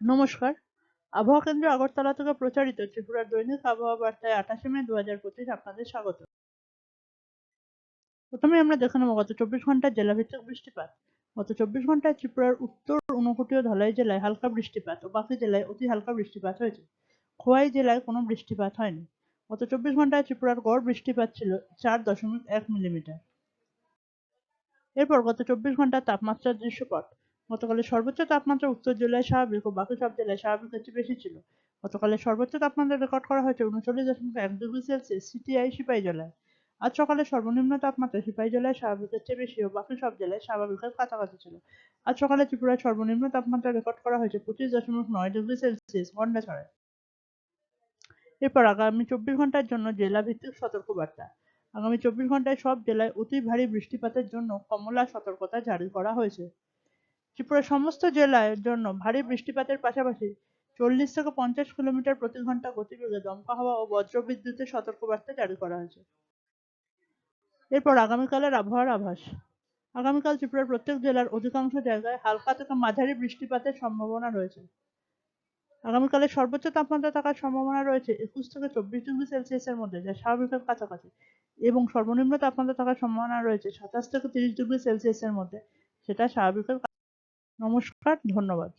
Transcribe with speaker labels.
Speaker 1: নমস্কার। আবহাওয়া কেন্দ্র আগরতলা থেকে প্রচারিত ত্রিপুরার দৈনিক আবহাওয়া বার্তায় আঠাশে মে দু হাজার পঁচিশ আপনাদের স্বাগত। প্রথমে আমরা দেখে নেব গত চব্বিশ ঘণ্টার জেলাভিত্তিক বৃষ্টিপাত। গত চব্বিশ ঘন্টায় ত্রিপুরার উত্তর ঊনকোটি ও ধলাই জেলায় হালকা বৃষ্টিপাত ও বাকি জেলায় অতি হালকা বৃষ্টিপাত হয়েছে। খোয়াই জেলায় কোনো বৃষ্টিপাত হয়নি। গত চব্বিশ ঘন্টায় ত্রিপুরার গড় বৃষ্টিপাত ছিল চার দশমিক এক মিলিমিটার। এরপর গত চব্বিশ ঘণ্টার তাপমাত্রার দৃশ্যপট গতকালের সর্বোচ্চ তাপমাত্রা উত্তর জেলায় স্বাভাবিক ও বাকি সব জেলায় স্বাভাবিকের চেয়ে বেশি ছিল। গতকালের সর্বোচ্চ তাপমাত্রা রেকর্ড করা হয়েছে উনচল্লিশ দশমিক এক ডিগ্রি সেলসিয়াস সিটিআই সিপাহী জেলায়। আজ সকালে সর্বনিম্ন তাপমাত্রা সিপাহী জেলায় স্বাভাবিকের চেয়ে বেশি ও বাকি সব জেলায় স্বাভাবিকের কাছাকাছি ছিল। আজ সকালে ত্রিপুরায় সর্বনিম্ন তাপমাত্রা রেকর্ড করা হয়েছে পঁচিশ দশমিক নয় ডিগ্রি সেলসিয়াস গন্ডাছড়ায় এরপর আগামী চব্বিশ ঘণ্টার জন্য জেলা ভিত্তিক সতর্কবার্তা। আগামী চব্বিশ ঘন্টায় সব জেলায় অতি ভারী বৃষ্টিপাতের জন্য কমলা সতর্কতা জারি করা হয়েছে। ত্রিপুরার সমস্ত জেলার জন্য ভারী বৃষ্টিপাতের পাশাপাশি চল্লিশ থেকে পঞ্চাশ কিলোমিটার প্রতি ঘণ্টা গতিবেগে দমকা হাওয়া ও বজ্রবিদ্যুতের সতর্কবার্তা জারি করা হয়েছে। এরপর আগামীকালের আবহাওয়ার আভাস। আগামীকাল ত্রিপুরার প্রত্যেক জেলার অধিকাংশ জায়গায় হালকা থেকে মাঝারি বৃষ্টিপাতের সম্ভাবনা রয়েছে। আগামীকালের সর্বোচ্চ তাপমাত্রা থাকার সম্ভাবনা রয়েছে একুশ থেকে চব্বিশ ডিগ্রি সেলসিয়াসের মধ্যে, যা স্বাভাবিকের কাছাকাছি। এবং সর্বনিম্ন তাপমাত্রা থাকার সম্ভাবনা রয়েছে সাতাশ থেকে তিরিশ ডিগ্রি সেলসিয়াসের মধ্যে, সেটা স্বাভাবিকের নমস্কার ধন্যবাদ।